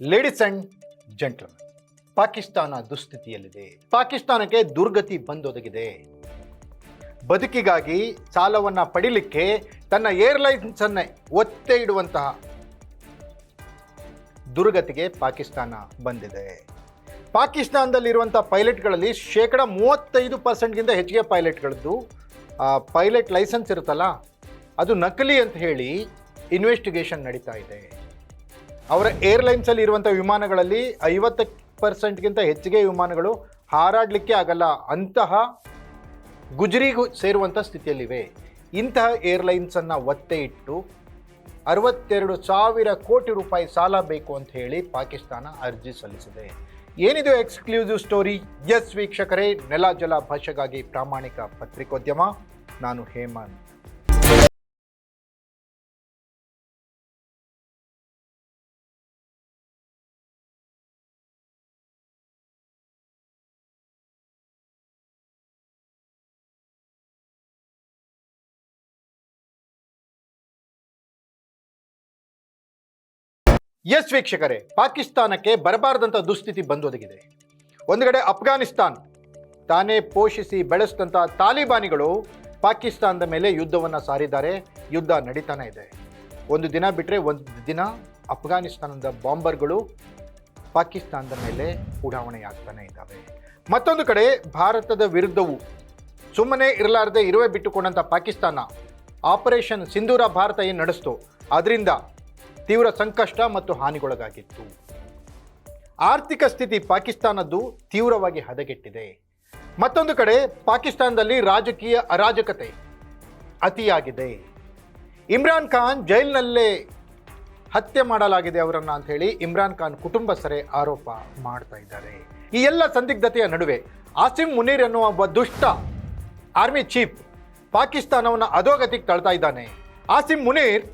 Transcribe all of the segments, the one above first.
Ladies and gentleman Pakistan ದುಸ್ಥಿತಿಯಲ್ಲಿದೆ. ಪಾಕಿಸ್ತಾನಕ್ಕೆ ದುರ್ಗತಿ ಬಂದೊದಗಿದೆ. ಬದುಕಿಗಾಗಿ ಸಾಲವನ್ನು ಪಡಿಲಿಕ್ಕೆ ತನ್ನ ಏರ್ಲೈನ್ಸ್ ಅನ್ನೇ ಒತ್ತೆ ಇಡುವಂತಹ ದುರ್ಗತಿಗೆ ಪಾಕಿಸ್ತಾನ ಬಂದಿದೆ. ಪಾಕಿಸ್ತಾನದಲ್ಲಿರುವಂಥ ಪೈಲಟ್ಗಳಲ್ಲಿ ಶೇಕಡ ಮೂವತ್ತೈದು ಪರ್ಸೆಂಟ್ಗಿಂತ ಹೆಚ್ಚಿಗೆ ಪೈಲಟ್ಗಳದ್ದು ಪೈಲಟ್ ಲೈಸೆನ್ಸ್ ಇರುತ್ತಲ್ಲ, ಅದು ನಕಲಿ ಅಂತ ಹೇಳಿ ಇನ್ವೆಸ್ಟಿಗೇಷನ್ ನಡೀತಾ ಇದೆ. ಅವರ ಏರ್ಲೈನ್ಸಲ್ಲಿ ಇರುವಂಥ ವಿಮಾನಗಳಲ್ಲಿ ಐವತ್ತು ಪರ್ಸೆಂಟ್ಗಿಂತ ಹೆಚ್ಚಿಗೆ ವಿಮಾನಗಳು ಹಾರಾಡಲಿಕ್ಕೆ ಆಗಲ್ಲ. ಅಂತಹ ಗುಜರಿಗೂ ಸೇರುವಂಥ ಸ್ಥಿತಿಯಲ್ಲಿವೆ. ಇಂತಹ ಏರ್ಲೈನ್ಸನ್ನು ಒತ್ತೆ ಇಟ್ಟು ಅರವತ್ತೆರಡು ಸಾವಿರ ಕೋಟಿ ರೂಪಾಯಿ ಸಾಲ ಬೇಕು ಅಂತ ಹೇಳಿ ಪಾಕಿಸ್ತಾನ ಅರ್ಜಿ ಸಲ್ಲಿಸಿದೆ. ಏನಿದು ಎಕ್ಸ್ಕ್ಲೂಸಿವ್ ಸ್ಟೋರಿ? ಎಸ್ ವೀಕ್ಷಕರೇ, ನೆಲ ಜಲ ಭಾಷೆಗಾಗಿ ಪ್ರಾಮಾಣಿಕ ಪತ್ರಿಕೋದ್ಯಮ. ನಾನು ಹೇಮಂತ್. ಎಸ್ ವೀಕ್ಷಕರೇ, ಪಾಕಿಸ್ತಾನಕ್ಕೆ ಬರಬಾರದಂಥ ದುಸ್ಥಿತಿ ಬಂದೊದಗಿದೆ. ಒಂದು ಕಡೆ ಅಫ್ಘಾನಿಸ್ತಾನ್, ತಾನೇ ಪೋಷಿಸಿ ಬೆಳೆಸಿದಂಥ ತಾಲಿಬಾನಿಗಳು ಪಾಕಿಸ್ತಾನದ ಮೇಲೆ ಯುದ್ಧವನ್ನು ಸಾರಿದ್ದಾರೆ, ಯುದ್ಧ ನಡೀತಾನೆ ಇದೆ. ಒಂದು ದಿನ ಬಿಟ್ಟರೆ ಒಂದು ದಿನ ಅಫ್ಘಾನಿಸ್ತಾನದ ಬಾಂಬರ್ಗಳು ಪಾಕಿಸ್ತಾನದ ಮೇಲೆ ಉಡಾವಣೆಯಾಗ್ತಾನೆ ಇದ್ದಾವೆ. ಮತ್ತೊಂದು ಕಡೆ ಭಾರತದ ವಿರುದ್ಧವು ಸುಮ್ಮನೆ ಇರಲಾರದೆ ಇರುವೆ ಬಿಟ್ಟುಕೊಂಡಂಥ ಪಾಕಿಸ್ತಾನ ಆಪರೇಷನ್ ಸಿಂಧೂರ ಭಾರತ ಏನು ನಡೆಸ್ತು? ಅದರಿಂದ ತೀವ್ರ ಸಂಕಷ್ಟ ಮತ್ತು ಹಾನಿಗೊಳಗಾಗಿತ್ತು. ಆರ್ಥಿಕ ಸ್ಥಿತಿ ಪಾಕಿಸ್ತಾನದ್ದು ತೀವ್ರವಾಗಿ ಹದಗೆಟ್ಟಿದೆ. ಮತ್ತೊಂದು ಕಡೆ ಪಾಕಿಸ್ತಾನದಲ್ಲಿ ರಾಜಕೀಯ ಅರಾಜಕತೆ ಅತಿಯಾಗಿದೆ. ಇಮ್ರಾನ್ ಖಾನ್ ಜೈಲಿನಲ್ಲೇ ಹತ್ಯೆ ಮಾಡಲಾಗಿದೆ ಅವರನ್ನು ಅಂತ ಹೇಳಿ ಇಮ್ರಾನ್ ಖಾನ್ ಕುಟುಂಬಸ್ಥರೇ ಆರೋಪ ಮಾಡ್ತಾ ಇದ್ದಾರೆ. ಈ ಎಲ್ಲ ಸಂದಿಗ್ಧತೆಯ ನಡುವೆ ಆಸಿಮ್ ಮುನೀರ್ ಎನ್ನುವ ಒಬ್ಬ ದುಷ್ಟ ಆರ್ಮಿ ಚೀಫ್ ಪಾಕಿಸ್ತಾನವನ್ನು ಅಧೋಗತಿಗೆ ತಳ್ತಾ ಇದ್ದಾನೆ. ಆಸಿಮ್ ಮುನೀರ್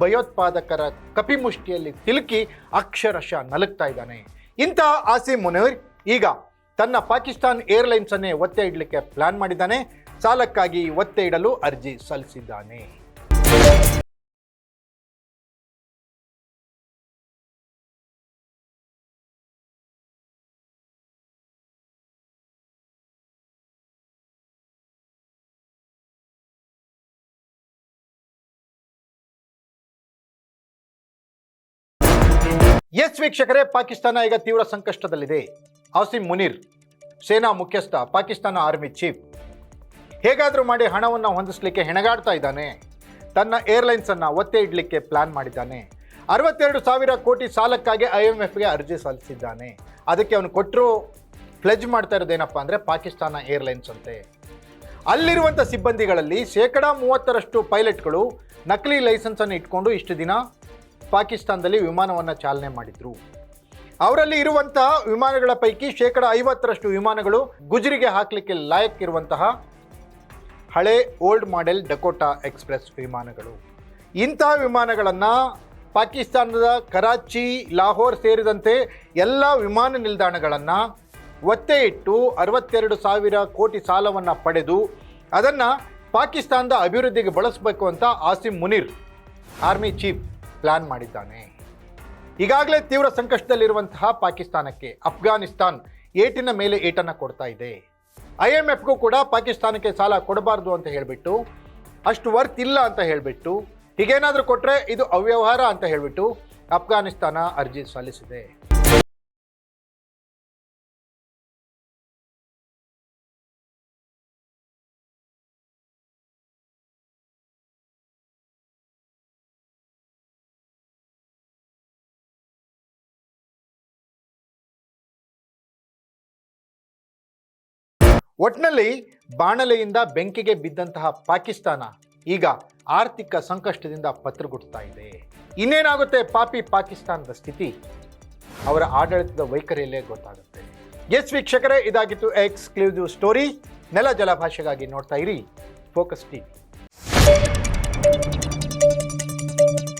ಭಯೋತ್ಪಾದಕರ ಕಪಿಮುಷ್ಟಿಯಲ್ಲಿ ಸಿಲುಕಿ ಅಕ್ಷರಶಃ ನಲುಗ್ತಾ ಇದ್ದಾನೆ. ಇಂತಹ ಆಸಿ ಮುನೀರ್ ಈಗ ತನ್ನ ಪಾಕಿಸ್ತಾನ್ ಏರ್ಲೈನ್ಸ್ ಅನ್ನೇ ಒತ್ತೆ ಇಡಲಿಕ್ಕೆ ಪ್ಲಾನ್ ಮಾಡಿದ್ದಾನೆ. ಸಾಲಕ್ಕಾಗಿ ಒತ್ತೆ ಇಡಲು ಅರ್ಜಿ ಸಲ್ಲಿಸಿದ್ದಾನೆ. ಎಸ್ ವೀಕ್ಷಕರೇ, ಪಾಕಿಸ್ತಾನ ಈಗ ತೀವ್ರ ಸಂಕಷ್ಟದಲ್ಲಿದೆ. ಆಸಿಮ್ ಮುನೀರ್, ಸೇನಾ ಮುಖ್ಯಸ್ಥ, ಪಾಕಿಸ್ತಾನ ಆರ್ಮಿ ಚೀಫ್, ಹೇಗಾದರೂ ಮಾಡಿ ಹಣವನ್ನು ಹೊಂದಿಸಲಿಕ್ಕೆ ಹೆಣಗಾಡ್ತಾ ಇದ್ದಾನೆ. ತನ್ನ ಏರ್ಲೈನ್ಸನ್ನು ಒತ್ತೆ ಇಡಲಿಕ್ಕೆ ಪ್ಲಾನ್ ಮಾಡಿದ್ದಾನೆ. ಅರವತ್ತೆರಡು ಸಾವಿರ ಕೋಟಿ ಸಾಲಕ್ಕಾಗಿ ಐ ಎಂ ಎಫ್ಗೆ ಅರ್ಜಿ ಸಲ್ಲಿಸಿದ್ದಾನೆ. ಅದಕ್ಕೆ ಅವನು ಕೊಟ್ಟರು ಫ್ಲೆಜ್ ಮಾಡ್ತಾ ಇರೋದೇನಪ್ಪ ಅಂದರೆ ಪಾಕಿಸ್ತಾನ ಏರ್ಲೈನ್ಸ್ ಅಂತೆ. ಅಲ್ಲಿರುವಂಥ ಸಿಬ್ಬಂದಿಗಳಲ್ಲಿ ಶೇಕಡಾ ಮೂವತ್ತರಷ್ಟು ಪೈಲಟ್ಗಳು ನಕಲಿ ಲೈಸೆನ್ಸನ್ನು ಇಟ್ಕೊಂಡು ಇಷ್ಟು ದಿನ ಪಾಕಿಸ್ತಾನದಲ್ಲಿ ವಿಮಾನವನ್ನು ಚಾಲನೆ ಮಾಡಿದ್ರು. ಅವರಲ್ಲಿ ಇರುವಂತಹ ವಿಮಾನಗಳ ಪೈಕಿ ಶೇಕಡ ಐವತ್ತರಷ್ಟು ವಿಮಾನಗಳು ಗುಜರಿಗೆ ಹಾಕಲಿಕ್ಕೆ ಲಾಯಕ್ ಇರುವಂತಹ ಹಳೆ ಓಲ್ಡ್ ಮಾಡೆಲ್ ಡಕೋಟಾ ಎಕ್ಸ್ಪ್ರೆಸ್ ವಿಮಾನಗಳು. ಇಂತಹ ವಿಮಾನಗಳನ್ನು ಪಾಕಿಸ್ತಾನದ ಕರಾಚಿ, ಲಾಹೋರ್ ಸೇರಿದಂತೆ ಎಲ್ಲ ವಿಮಾನ ನಿಲ್ದಾಣಗಳನ್ನು ಒತ್ತೆ ಇಟ್ಟು ಅರವತ್ತೆರಡು ಸಾವಿರ ಕೋಟಿ ಸಾಲವನ್ನು ಪಡೆದು ಅದನ್ನು ಪಾಕಿಸ್ತಾನದ ಅಭಿವೃದ್ಧಿಗೆ ಬಳಸಬೇಕು ಅಂತ Asim Munir, army chief plan ಮಾಡಿದ್ದಾನೆ. ಈಗಾಗಲೇ ತೀವ್ರ ಸಂಕಷ್ಟದಲ್ಲಿರುವಂತಹ ಪಾಕಿಸ್ತಾನಕ್ಕೆ ಅಫ್ಘಾನಿಸ್ತಾನ್ ಏಟಿನ ಮೇಲೆ ಏಟನ್ನು ಕೊಡ್ತಾ ಇದೆ. ಐ ಎಂ ಎಫ್ಗೂ ಕೂಡ ಪಾಕಿಸ್ತಾನಕ್ಕೆ ಸಾಲ ಕೊಡಬಾರ್ದು ಅಂತ ಹೇಳಿಬಿಟ್ಟು, ಅಷ್ಟು ವರ್ತ್ ಇಲ್ಲ ಅಂತ ಹೇಳಿಬಿಟ್ಟು, ಹೀಗೇನಾದರೂ ಕೊಟ್ಟರೆ ಇದು ಅವ್ಯವಹಾರ ಅಂತ ಹೇಳಿಬಿಟ್ಟು ಅಫ್ಘಾನಿಸ್ತಾನ ಅರ್ಜಿ ಸಲ್ಲಿಸಿದೆ. ಒಟ್ನಲ್ಲಿ ಬಾಣಲೆಯಿಂದ ಬೆಂಕಿಗೆ ಬಿದ್ದಂತಹ ಪಾಕಿಸ್ತಾನ ಈಗ ಆರ್ಥಿಕ ಸಂಕಷ್ಟದಿಂದ ಪತ್ರಗುಡ್ತಾ ಇದೆ. ಇನ್ನೇನಾಗುತ್ತೆ ಪಾಪಿ ಪಾಕಿಸ್ತಾನದ ಸ್ಥಿತಿ? ಅವರ ಆಡಳಿತದ ವೈಖರಿಯಲ್ಲೇ ಗೊತ್ತಾಗುತ್ತೆ. ಎಸ್ ವೀಕ್ಷಕರೇ, ಇದಾಗಿತ್ತು ಎಕ್ಸ್ಕ್ಲೂಸಿವ್ ಸ್ಟೋರಿ ನೆಲ ಜಲ ಭಾಷೆಗಾಗಿ ನೋಡ್ತಾ ಇರಿ. Focus TV